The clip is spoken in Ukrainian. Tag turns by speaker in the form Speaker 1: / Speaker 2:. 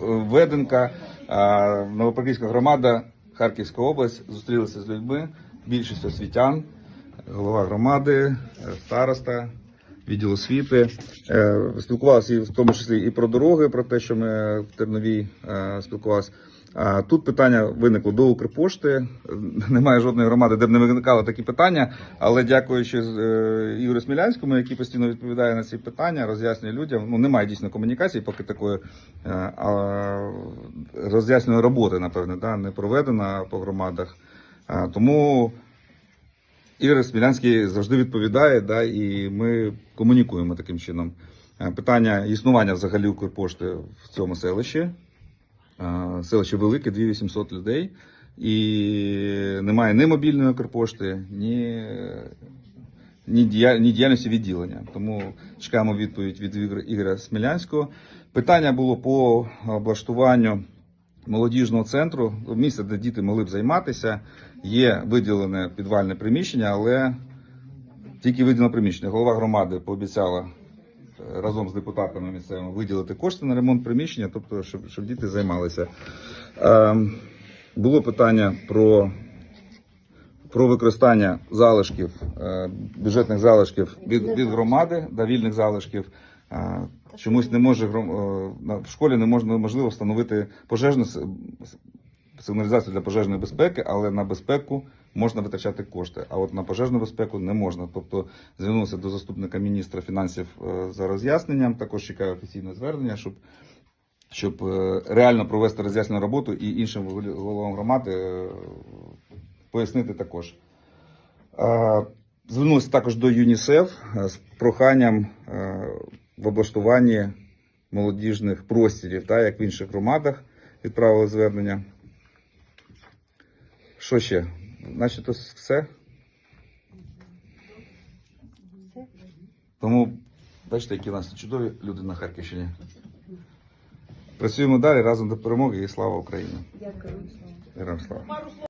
Speaker 1: Веденка, Новопаківська громада, Харківська область зустрілися з людьми, більшість освітян, голова громади, староста, відділ освіти. Е, Спілкувалися і в тому числі і про дороги, про те, що ми в Терновій е, спілкувалися. Тут питання виникло до Укрпошти. Немає жодної громади, де б не виникали такі питання. Але дякуючи е, Ігорю Смілянському, який постійно відповідає на ці питання, роз'яснює людям. Ну немає дійсно комунікації, поки такої е, роз'яснює роботи, напевне, да, не проведена по громадах. Тому Ігор Смілянський завжди відповідає, да, і ми комунікуємо таким чином. Е, Питання існування взагалі Укрпошти в цьому селищі. Селище велике, 2800 людей, і немає ні мобільної Укрпошти, ні, ні, діяльності відділення. Тому чекаємо відповідь від Ігор- Ігоря Смілянського. Питання було по облаштуванню молодіжного центру, місце, де діти могли б займатися. Є виділене підвальне приміщення, але тільки виділене приміщення. Голова громади пообіцяла разом з депутатами місцевими виділити кошти на ремонт приміщення, тобто, щоб, щоб діти займалися. Е, було питання про, про використання залишків, е, бюджетних залишків від, від громади, да, вільних залишків. Е, чомусь не може е, в школі не можна можливо встановити пожежну сигналізацію для пожежної безпеки, але на безпеку можна витрачати кошти. А от на пожежну безпеку не можна. Тобто звернувся до заступника міністра фінансів е, за роз'ясненням. Також чекаю офіційне звернення, щоб, щоб е, реально провести роз'яснену роботу і іншим головам громади е, пояснити також. Звернувся також до ЮНІСЕФ з проханням в облаштуванні молодіжних простірів, так, як в інших громадах відправили звернення. Що ще? Значить, то все. Тому бачите, які у нас чудові люди на Харківщині. Працюємо далі разом до перемоги і слава Україні!
Speaker 2: Дякую.
Speaker 1: Героям слава!